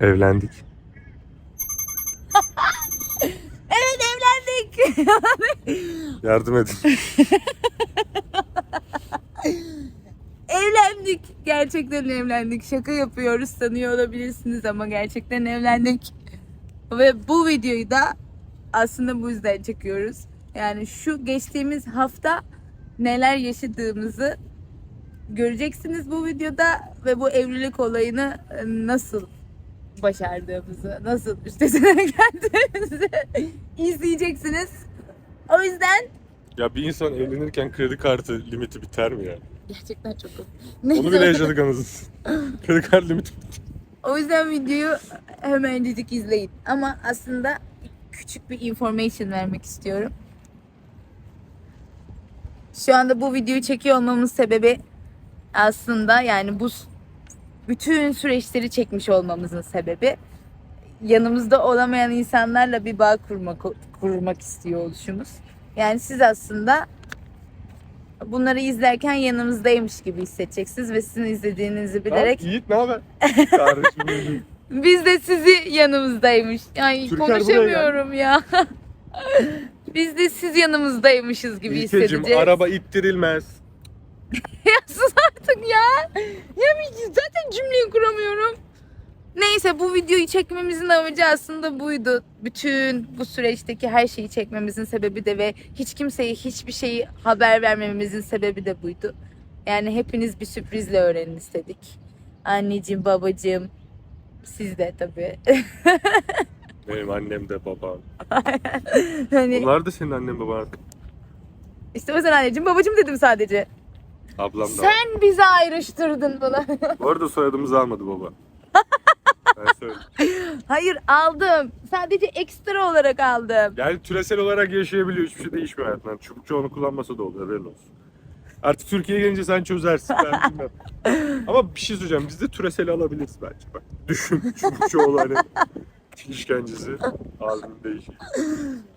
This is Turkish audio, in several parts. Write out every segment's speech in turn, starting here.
Evlendik. Evet evlendik. Yardım edin. evlendik. Gerçekten evlendik. Şaka yapıyoruz sanıyor olabilirsiniz ama gerçekten evlendik. Ve bu videoyu da aslında bu yüzden çekiyoruz. Yani şu geçtiğimiz hafta neler yaşadığımızı göreceksiniz bu videoda ve bu evlilik olayını nasıl başardığımızı, nasıl üstesinden geldiğimizi izleyeceksiniz. O yüzden Ya bir insan evlenirken kredi kartı limiti biter mi ya? gerçekten çok komik. Onu Neyse. bile yaşadık anasını. kredi kartı limiti O yüzden videoyu hemencik izleyin. Ama aslında küçük bir information vermek istiyorum. Şu anda bu videoyu çekiyor olmamın sebebi aslında yani bu bütün süreçleri çekmiş olmamızın sebebi yanımızda olamayan insanlarla bir bağ kurmak kurmak istiyor oluşumuz. Yani siz aslında bunları izlerken yanımızdaymış gibi hissedeceksiniz ve sizin izlediğinizi bilerek Yiğit ne haber? Kardeşim. Biz de sizi yanımızdaymış. Ay Türker konuşamıyorum ya. Biz de siz yanımızdaymışız gibi İlkeciğim hissedeceğiz. araba ittirilmez. Ya sus artık ya. Ya zaten cümleyi kuramıyorum. Neyse bu videoyu çekmemizin amacı aslında buydu. Bütün bu süreçteki her şeyi çekmemizin sebebi de ve hiç kimseye hiçbir şeyi haber vermememizin sebebi de buydu. Yani hepiniz bir sürprizle öğrenin istedik. Anneciğim, babacığım, siz de tabii. Benim annem de babam. hani Bunlar da senin annen baban. işte o yüzden anneciğim, babacığım dedim sadece. Ablam da. Sen bizi ayrıştırdın bana. Bu arada soyadımızı almadı baba. Ben söyleyeyim. Hayır aldım. Sadece ekstra olarak aldım. Yani türesel olarak yaşayabiliyor. Hiçbir şey değişmiyor hayatından. Çubukçu onu kullanmasa da olur. Haberin olsun. Artık Türkiye'ye gelince sen çözersin. Ben bilmem. Ama bir şey söyleyeceğim. Biz de türeseli alabiliriz bence. Bak düşün. Çubukçu hani işkencesi. Halinin değişik.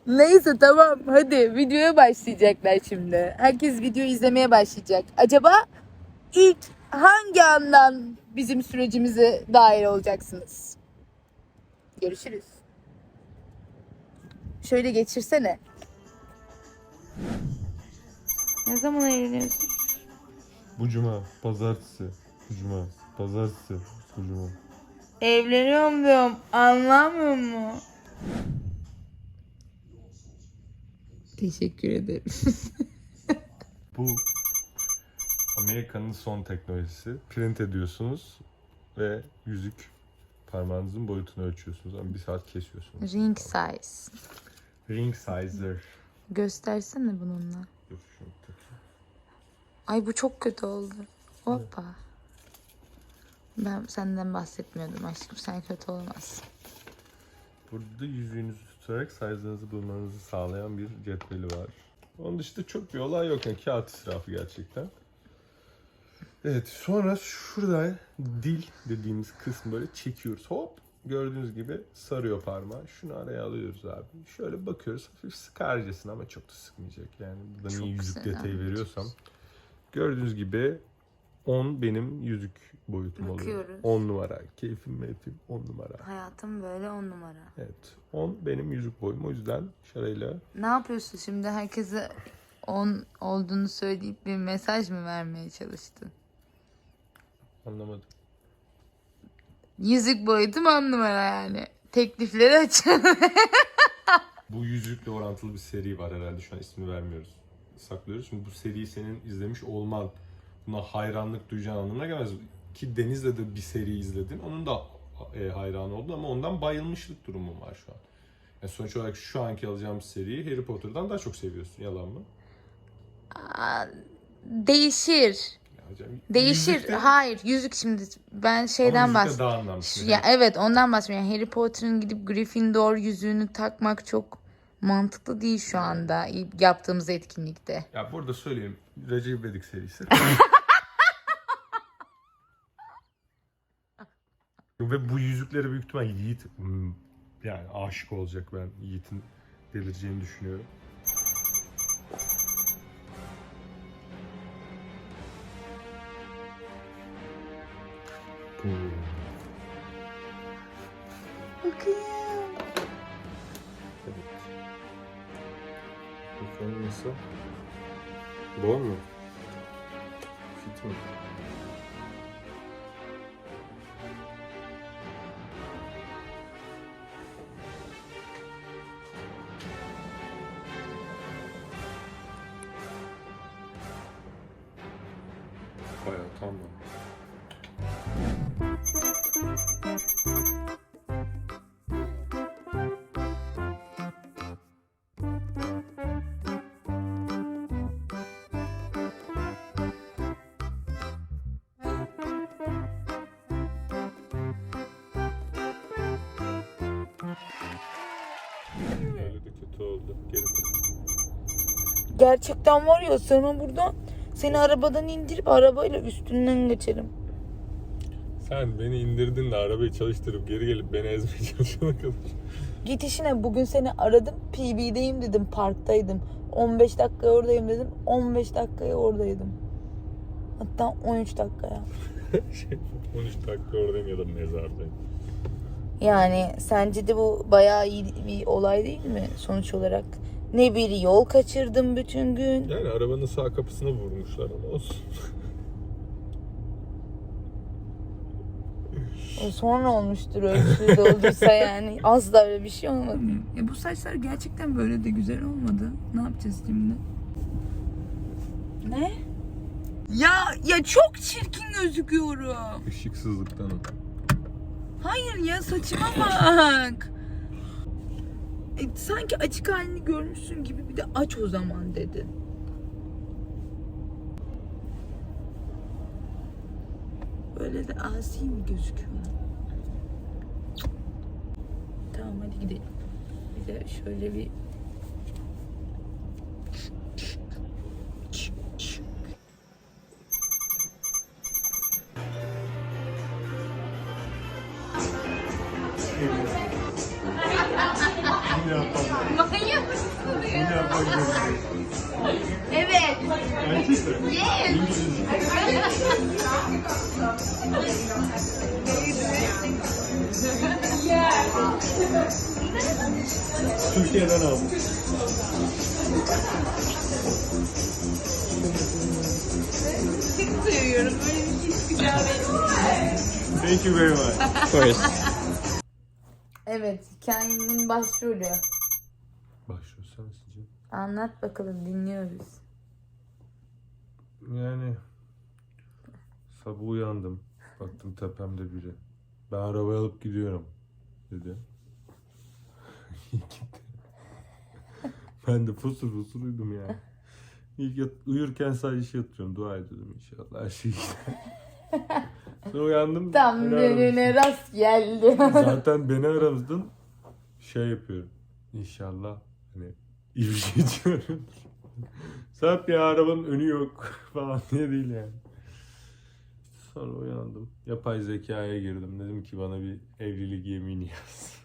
Neyse tamam hadi videoya başlayacaklar şimdi. Herkes video izlemeye başlayacak. Acaba ilk hangi andan bizim sürecimize dahil olacaksınız? Görüşürüz. Şöyle geçirsene. Ne zaman evleniyorsun? Bu cuma, pazartesi, bu cuma, pazartesi, bu cuma. Evleniyorum diyorum. Anlamıyor mu? Teşekkür ederim. Bu Amerika'nın son teknolojisi. Print ediyorsunuz ve yüzük parmağınızın boyutunu ölçüyorsunuz. Ama bir saat kesiyorsunuz. Ring size. Ring sizer. Göstersene bununla. Ay bu çok kötü oldu. Hoppa. Ben senden bahsetmiyordum aşkım. Sen kötü olmazsın. Burada yüzüğünüzü tutarak size'ınızı bulmanızı sağlayan bir cetveli var. Onun dışında çok bir olay yok. Yani kağıt israfı gerçekten. Evet sonra şurada dil dediğimiz kısmı böyle çekiyoruz. Hop gördüğünüz gibi sarıyor parmağı. Şunu araya alıyoruz abi. Şöyle bakıyoruz hafif sıkarcasına ama çok da sıkmayacak. Yani burada Çok niye yüzük detayı veriyorsam. Gördüğünüz gibi 10 benim yüzük boyutum oluyor. Bakıyoruz. 10 numara. Keyfim meyfim 10 numara. Hayatım böyle on numara. Evet. 10 benim yüzük boyum. O yüzden şarayla Ne yapıyorsun şimdi? Herkese 10 olduğunu söyleyip bir mesaj mı vermeye çalıştın? anlamadım. Yüzük boyutum on numara yani. Teklifleri açın. Bu yüzükle orantılı bir seri var herhalde. Şu an ismini vermiyoruz. Saklıyoruz. Şimdi bu seriyi senin izlemiş olman buna hayranlık duyacağın anlamına gelmez. Ki Deniz'le de bir seri izledin. Onun da e, hayranı ama ondan bayılmışlık durumum var şu an. Yani sonuç olarak şu anki alacağım seriyi Harry Potter'dan daha çok seviyorsun. Yalan mı? Aa, Değişir. Hocam, Değişir. yüzükte- Hayır, yüzük şimdi ben şeyden bahsediyorum. Ya evet ondan bahsediyorum. Yani Harry Potter'ın gidip Gryffindor yüzüğünü takmak çok mantıklı değil şu anda yaptığımız etkinlikte. Ya burada söyleyeyim. Recep İvedik serisi. Ve bu yüzükleri büyük ihtimal Yiğit hmm, yani aşık olacak ben Yiğit'in delireceğini düşünüyorum. Bakayım. Evet. Nasıl? Bol mu? Fit mi? Bayağı tam var. Gerçekten var ya sana buradan seni arabadan indirip arabayla üstünden geçerim. Sen beni indirdin de arabayı çalıştırıp geri gelip beni ezmeye çalışana kadar. Git işine bugün seni aradım PB'deyim dedim parktaydım. 15 dakika oradayım dedim 15 dakikaya oradaydım. Hatta 13 dakikaya. şey, 13 dakika oradayım ya da mezardayım. Yani sence de bu bayağı iyi bir olay değil mi sonuç olarak? Ne bir yol kaçırdım bütün gün. Yani arabanın sağ kapısına vurmuşlar ama olsun. O sonra olmuştur ölçüsü de olduysa yani. Az da öyle bir şey olmadı. Ya bu saçlar gerçekten böyle de güzel olmadı. Ne yapacağız şimdi? Ne? Ya ya çok çirkin gözüküyorum. Işıksızlıktan o. Hayır ya saçıma bak. E, sanki açık halini görmüşsün gibi bir de aç o zaman dedin. Böyle de asi mi gözüküyor? Tamam hadi gidelim. Bir de şöyle bir Evet. Türkiye'den aldım. Duyuyorum. Böyle bir çıkacağı Thank you very much. Evet, hikayenin başrolü. Anlat bakalım dinliyoruz. Yani sabah uyandım. Baktım tepemde biri. Ben arabayı alıp gidiyorum dedi. Gitti. ben de fosur fosur uyudum ya. İlk yat- uyurken sadece yatıyorum. Dua ediyordum inşallah her şey gider. Sonra uyandım. Tam aramışsın. rast geldi. Zaten beni aramızdın. Şey yapıyorum. İnşallah hani iyi bir şey diyorum. Saat ya arabanın önü yok falan diye değil yani. Sonra uyandım. Yapay zekaya girdim. Dedim ki bana bir evlilik yemini yaz.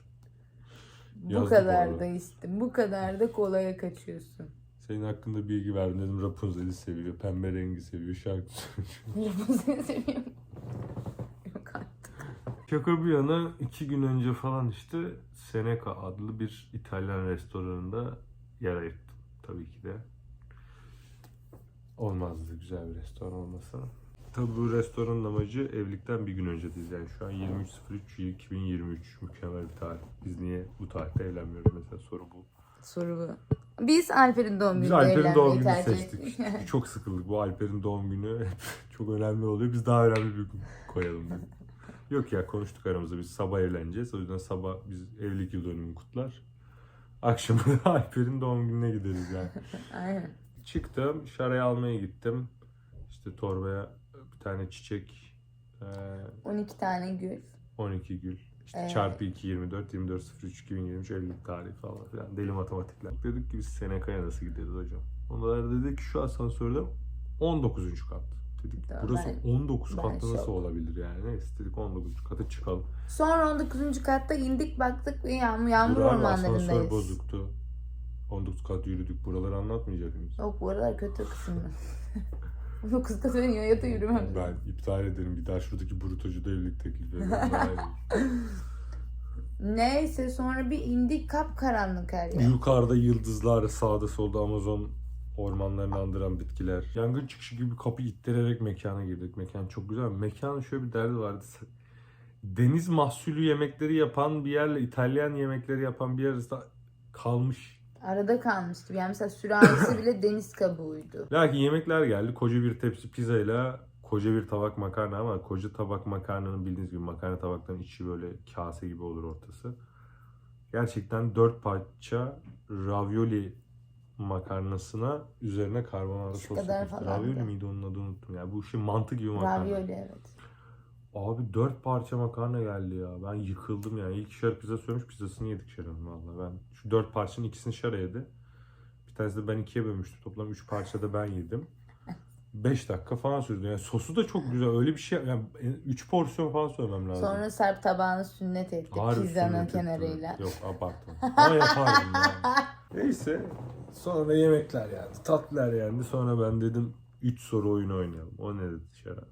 bu Yazdık kadar orada. da işte. Bu kadar da kolaya kaçıyorsun. Senin hakkında bilgi verdim dedim. Rapunzel'i seviyor. Pembe rengi seviyor. Şarkı söylüyor. Seni seviyorum. Yok artık. Şaka bir yana iki gün önce falan işte Seneca adlı bir İtalyan restoranında yer ayırttım. Tabii ki de. Olmazdı güzel bir restoran olmasa. Tabii bu restoranın amacı evlilikten bir gün öncedeyiz. Yani şu an 23.03.2023 mükemmel bir tarih. Biz niye bu tarihte evlenmiyoruz mesela soru bu. Soru bu. Biz Alper'in doğum Biz gününde Alper'in doğum tercih seçtik. çok sıkıldık. Bu Alper'in doğum günü çok önemli oluyor. Biz daha önemli bir gün koyalım dedik. Yok ya konuştuk aramızda biz sabah evleneceğiz. O yüzden sabah biz evlilik yıl dönümünü kutlar. Akşam da Alper'in doğum gününe gideriz yani. Aynen. Çıktım, şarayı almaya gittim. İşte torbaya bir tane çiçek, eee, 12 tane gül. 12 gül. İşte Evet. çarpı 2 24 24 03 2023 evlilik tarihi falan filan. Deli matematikler. Dedik ki biz Seneca'ya nasıl gideriz hocam? Onlar dedi ki şu asansörde 19. kat. Dedik burası ben- 19 ben katta nasıl şok. olabilir yani? Neyse dedik 19. kata çıkalım. Sonra 19. katta indik baktık yağmur, yağmur abi, asansör ormanlarındayız. bozuktu. 19 kat yürüdük. Buraları anlatmayacak mıyız? Yok bu aralar kötü kısmı. 19 kat ben yaya da yürümem. Ben iptal ederim. Bir daha şuradaki brutocuda evlilik teklif ederim. Daha iyi. Neyse sonra bir indik kapkaranlık her yer. Yukarıda yıldızlar, sağda solda Amazon ormanlarını andıran bitkiler. Yangın çıkışı gibi kapı ittirerek mekana girdik. Mekan çok güzel. Mekanın şöyle bir derdi vardı. Deniz mahsulü yemekleri yapan bir yerle İtalyan yemekleri yapan bir yer arasında kalmış. Arada kalmıştı. Yani mesela sürahisi bile deniz kabuğuydu. Lakin yemekler geldi. Koca bir tepsi pizzayla koca bir tabak makarna ama koca tabak makarnanın bildiğiniz gibi makarna tabakların içi böyle kase gibi olur ortası. Gerçekten dört parça ravioli makarnasına üzerine karbonara sos kadar yapıyorsun. Ravioli miydi onun adını unuttum. Yani bu şey mantı gibi makarna. Ravioli evet. Abi dört parça makarna geldi ya. Ben yıkıldım yani. İlk şar pizza söylemiş pizzasını yedik Şara'nın valla. Ben şu dört parçanın ikisini Şara yedi. Bir tanesi de ben ikiye bölmüştüm. Toplam üç parça da ben yedim. Beş dakika falan sürdü. Yani sosu da çok güzel. Öyle bir şey. Yani üç porsiyon falan söylemem lazım. Sonra Sarp tabağını sünnet etti Harbi pizzanın sünnet kenarıyla. Yok abartma. Ama yapardım yani. Neyse. Sonra yemekler yendi. Tatlılar yendi. Sonra ben dedim 3 soru oyunu oynayalım. O ne dedi Şera?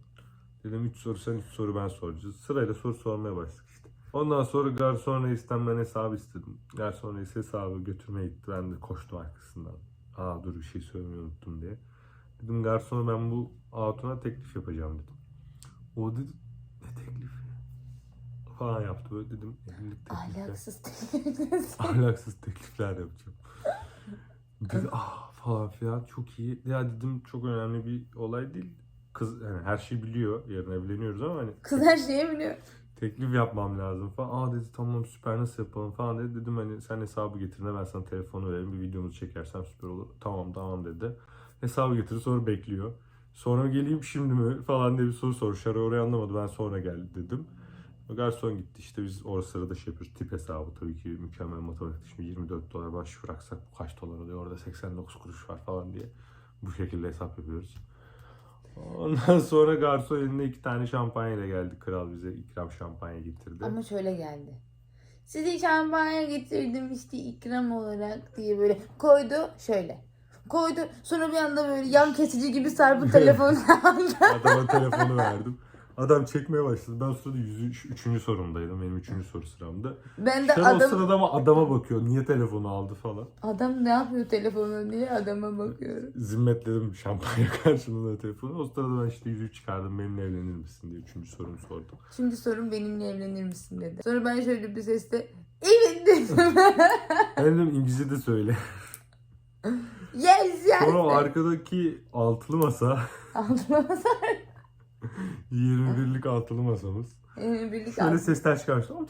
Dedim 3 soru sen 3 soru ben soracağız. Sırayla soru sormaya başladık işte. Ondan sonra garson reisten ben hesabı istedim. Garson reis hesabı götürmeye gitti. Ben de koştum arkasından. Aa dur bir şey söylemeyi unuttum diye. Dedim garsona ben bu hatuna teklif yapacağım dedim. O dedi ne teklifi? Falan yaptı böyle dedim evlilik teklifi. Ahlaksız Ahlaksız teklifler yapacağım. Dedi ah falan filan çok iyi. Ya dedim çok önemli bir olay değil. Kız yani her şeyi biliyor. Yarın evleniyoruz ama hani Kız her şeyi biliyor. teklif yapmam lazım falan. Aa dedi tamam süper nasıl yapalım falan dedi. Dedim hani sen hesabı getir ben sana telefonu vereyim bir videomuzu çekersem süper olur. Tamam tamam dedi. Hesabı getirir sonra bekliyor. Sonra geleyim şimdi mi falan diye bir soru sor. Şara orayı anlamadı ben sonra geldi dedim. Garson gitti işte biz orada sırada şey yapıyoruz. Tip hesabı tabii ki mükemmel matematik. Şimdi 24 dolar baş bıraksak bu kaç dolar oluyor? Orada 89 kuruş var falan diye. Bu şekilde hesap yapıyoruz. Ondan sonra garson elinde iki tane şampanya ile geldi. Kral bize ikram şampanya getirdi. Ama şöyle geldi. Size şampanya getirdim işte ikram olarak diye böyle koydu şöyle. Koydu sonra bir anda böyle yan kesici gibi Sarp'ın telefonunu aldı. Adama telefonu verdim. Adam çekmeye başladı. Ben o sırada 103. sorumdaydım. Benim 3. soru sıramda. Ben de Sen o adam sırada ama adama bakıyor. Niye telefonu aldı falan. adam ne yapıyor telefonu diye adama bakıyorum. Zimmetledim şampanya karşılığında telefonu. O sırada ben işte yüzüğü çıkardım. Benimle evlenir misin diye üçüncü sorumu sordum. Şimdi sorun benimle evlenir misin dedi. Sonra ben şöyle bir sesle evet dedim. Ben dedim İngilizce de söyle. yes yes. Sonra o arkadaki altılı masa, Altıma 21'lik altılı masamız. Birlikte Şöyle sesler çıkarmıştı. O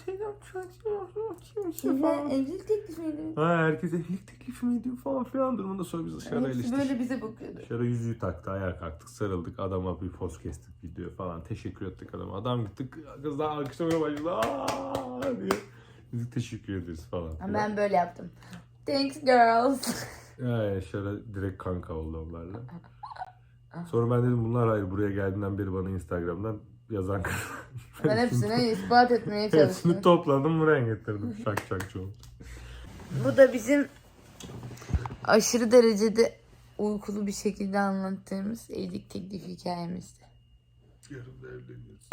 o kimse Size falan. evlilik teklifi miydi? Ha herkes evlilik teklifi mi ediyor falan filan durumunda sonra biz dışarıda Hepsi işte. böyle bize bakıyordu. Dışarı yüzüğü taktı, ayağa kalktık, sarıldık. Adama bir poz kestik video falan. Teşekkür ettik adama. Adam gitti, kızlar alkışlamaya başladı. Aa diye. Biz teşekkür ederiz falan. Ama filan. Ben böyle yaptım. Thanks girls. Ya Yaşar'a direkt kanka oldu onlarla. Sonra ben dedim bunlar hayır buraya geldiğinden beri bana Instagram'dan yazan kız. Ben hepsine ispat etmeye Hepsini çalıştım. topladım buraya getirdim. Şak şak çoğu. Bu da bizim aşırı derecede uykulu bir şekilde anlattığımız evlilik teklifi hikayemizdi. Yarın evleniyoruz.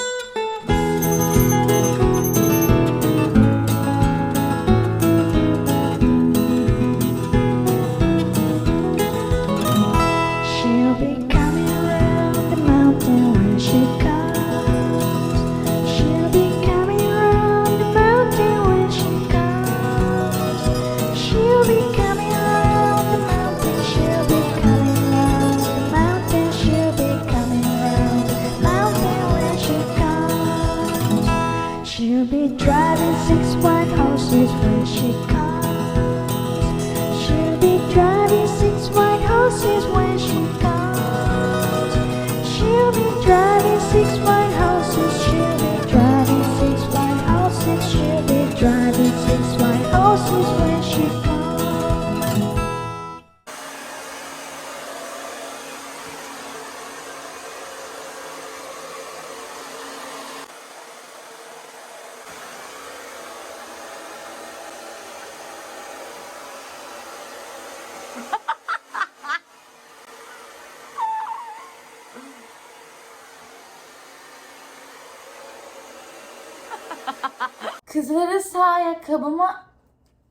Kızlara sağ ayakkabıma,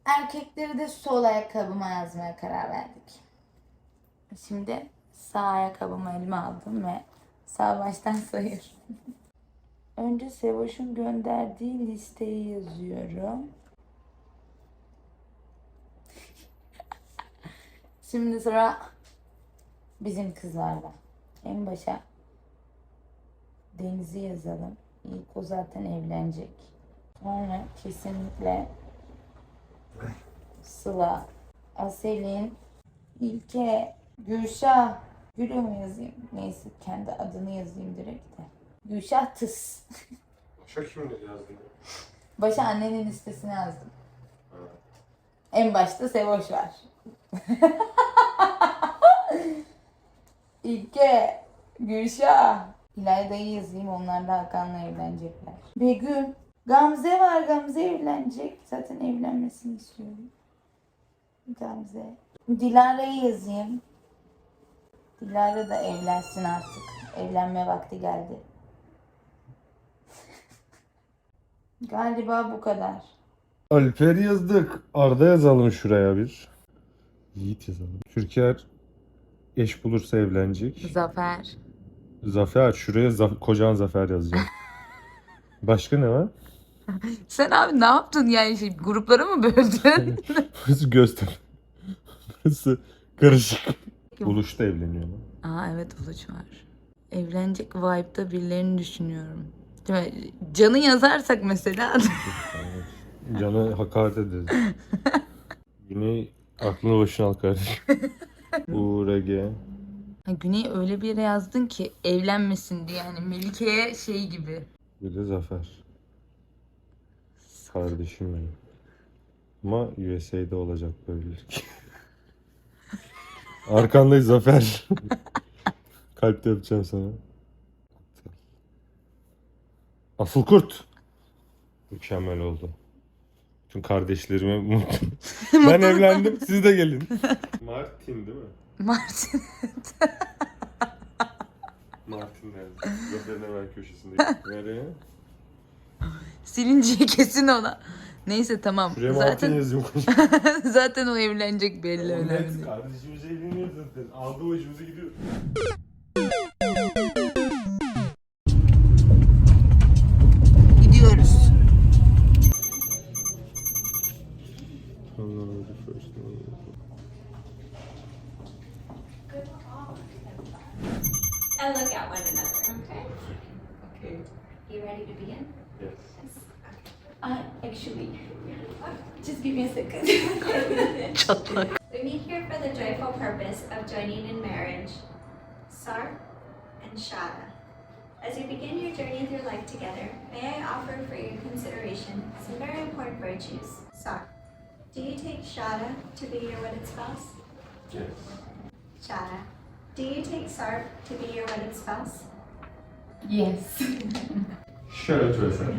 erkekleri de sol ayakkabıma yazmaya karar verdik. Şimdi sağ ayakkabımı elime aldım ve sağ baştan sayıyorum. Önce Sevoş'un gönderdiği listeyi yazıyorum. Şimdi sıra bizim kızlarla. En başa Deniz'i yazalım. İlk o zaten evlenecek. Sonra kesinlikle Sıla, Aselin, İlke, Gülşah, Gül'ü mü yazayım? Neyse kendi adını yazayım direkt de. Gülşah Tıs. Başka kimle yazdın? Başa annenin listesine yazdım. En başta Sevoş var. İlke, Gülşah. İlayda'yı yazayım onlar da Hakan'la evlenecekler. Begüm. Gamze var Gamze evlenecek. Zaten evlenmesini istiyorum. Gamze. Dilara'yı yazayım. Dilara da evlensin artık. Evlenme vakti geldi. Galiba bu kadar. Alper yazdık. Arda yazalım şuraya bir. Yiğit yazalım. Türker eş bulursa evlenecek. Zafer. Zafer şuraya za- kocan Zafer yazacağım. Başka ne var? Sen abi ne yaptın yani şey, gruplara mı böldün? Burası Göztepe. Burası karışık. Buluşta evleniyor lan. Aa evet Uluç var. Evlenecek vibe'da birilerini düşünüyorum. Değil mi? Can'ı yazarsak mesela Can'a hakaret ederiz. Yine aklını başına al kardeşim. URG. Ha, Güney öyle bir yere yazdın ki evlenmesin diye yani Melike'ye şey gibi. Bir de Zafer. Kardeşim benim. Ama USA'da olacak böylelik. Arkandayız Zafer. Kalpte yapacağım sana. Asıl kurt. Mükemmel oldu. Tüm kardeşlerime mutlu. ben evlendim siz de gelin. Martin değil mi? Martin. Martin nerede? Zafer'in hemen köşesinde. Nereye? Silinciye kesin ona. Neyse tamam. Şuraya Zaten yazayım. zaten o evlenecek belli önemli. Evet, kardeşimiz evleniyor zaten. Aldı başımıza gidiyor. And Shada. As you begin your journey through life together, may I offer for your consideration some very important virtues. Sar, do you take Shada to be your wedded spouse? Yes. Shada, do you take Sar to be your wedded spouse? Yes. Share to yourself.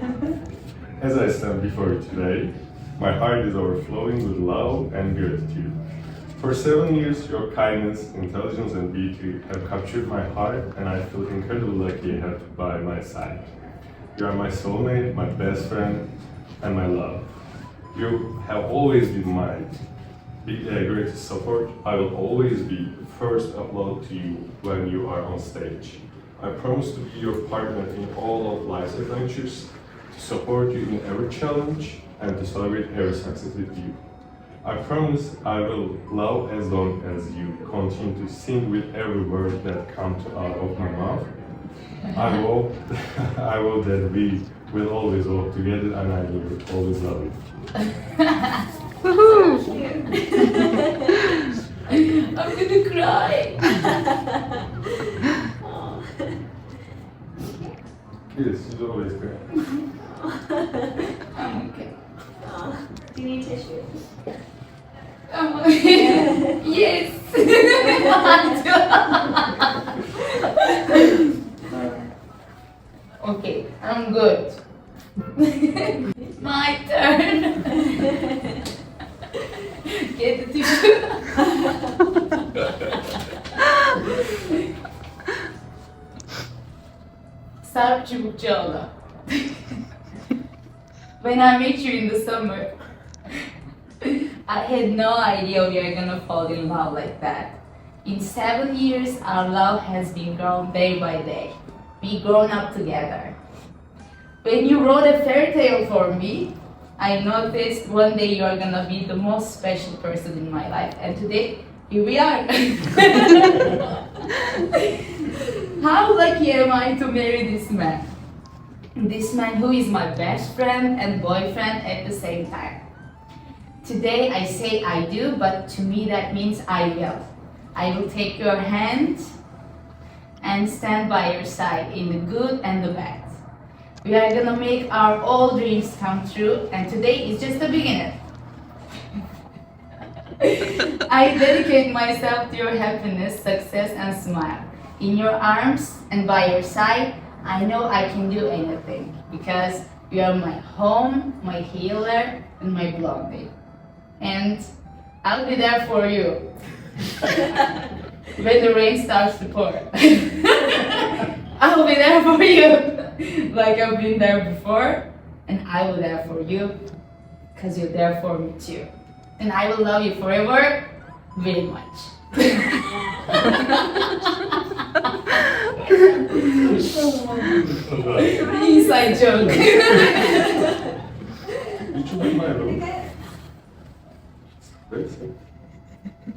As I stand before you today, my heart is overflowing with love and gratitude. For seven years, your kindness, intelligence, and beauty have captured my heart, and I feel incredibly lucky to have you by my side. You are my soulmate, my best friend, and my love. You have always been uh, greatest support. I will always be the first upload to you when you are on stage. I promise to be your partner in all of life's adventures, to support you in every challenge, and to celebrate every success with you. I promise I will love as long as you continue to sing with every word that comes out uh, of my mouth. I will, I will that we will always walk together, and I will always love you. I'm gonna cry. Yes, you always cry. I'm okay. Do you need tissue? I'm okay. yes. okay, I'm good. My turn. Get the tissue. Sarp Çubukçuoğlu. Ve when I met you in the summer, I had no idea we are gonna fall in love like that. In seven years, our love has been grown day by day. We grown up together. When you wrote a fairy tale for me, I noticed one day you are gonna be the most special person in my life, and today here we are. How lucky am I to marry this man? This man who is my best friend and boyfriend at the same time. Today I say I do, but to me that means I will. I will take your hand and stand by your side in the good and the bad. We are gonna make our all dreams come true, and today is just the beginning. I dedicate myself to your happiness, success, and smile. In your arms and by your side, I know I can do anything because you are my home, my healer, and my blondie. And I'll be there for you when the rain starts to pour. I'll be there for you like I've been there before, and I will be there for you because you're there for me too. And I will love you forever very much. Inside joke. You should be my role.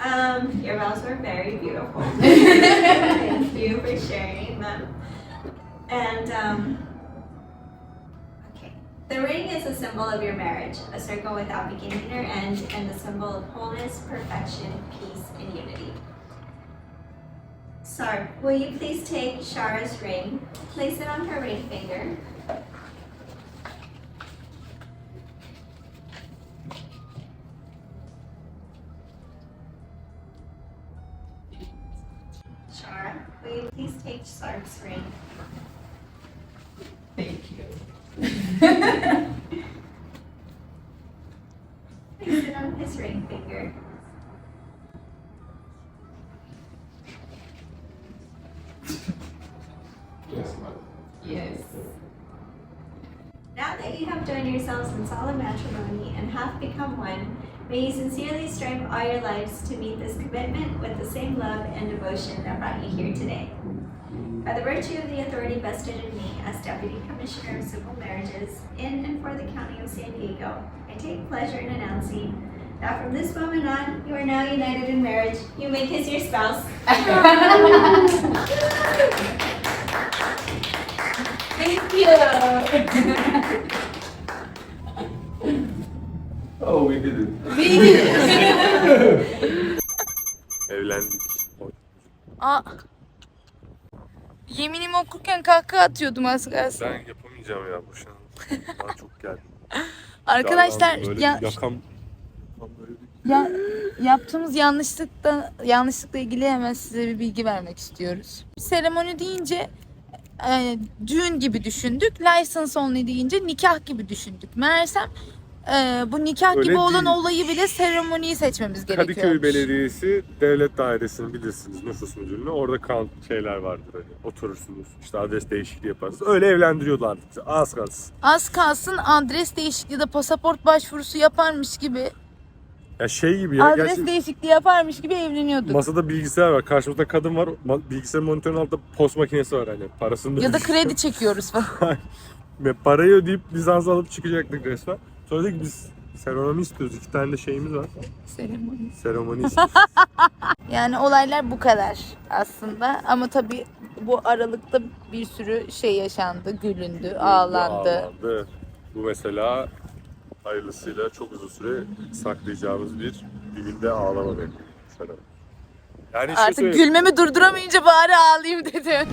Um, your vows were very beautiful. Thank you for sharing them. And um, okay, the ring is a symbol of your marriage, a circle without beginning or end, and the symbol of wholeness, perfection, peace, and unity. Sarp, will you please take Shara's ring, place it on her ring finger, Sarp's ring, Thank you. place it on his ring finger. Yes, ma'am. Yes. Now that you have joined yourselves in solemn matrimony and have become one, may you sincerely strive all your lives to meet this commitment with the same love and devotion that brought you here today. By the virtue of the authority vested in me as Deputy Commissioner of Civil Marriages in and for the County of San Diego, I take pleasure in announcing that from this moment on, you are now united in marriage. You may kiss your spouse. Thank you. Oh, we did it. We did. Evlendik. Aa. Yeminimi okurken kahkaha atıyordum az kalsın. Ben yapamayacağım ya bu şu an. Bana çok geldi. Arkadaşlar böyle ya, yakam Tam böyle bir- ya yaptığımız yanlışlıkta yanlışlıkla ilgili hemen size bir bilgi vermek istiyoruz. Seremoni deyince e, düğün gibi düşündük. License only deyince nikah gibi düşündük. Meğersem e, bu nikah Öyle gibi olan değil. olayı bile seremoniyi seçmemiz gerekiyor. Kadıköy Belediyesi devlet dairesini bilirsiniz nüfus müdürlüğüne. Orada kan şeyler vardır hani oturursunuz. işte adres değişikliği yaparsınız. Öyle evlendiriyorlardı bizi. Az kalsın. Az kalsın adres değişikliği de pasaport başvurusu yaparmış gibi, Ya şey gibi ya. adres gerçi değişikliği yaparmış gibi evleniyorduk. masada bilgisayar var. Karşımızda kadın var. Ma- Bilgisayar monitörünün altında post makinesi var hani. Parasını Ya da kredi çekiyoruz falan. Ve parayı ödeyip Bizans alıp çıkacaktık resmen. Sonra dedik biz seremoni istiyoruz. İki tane de şeyimiz var. Seremoni. Seremoni istiyoruz. Yani olaylar bu kadar aslında ama tabii bu aralıkta bir sürü şey yaşandı, gülündü, ağlandı. Ağlandı. Bu mesela hayırlısıyla çok uzun süre saklayacağımız bir düğünde ağlama bekliyor. Yani Artık söyle- gülmemi durduramayınca bari ağlayayım dedim.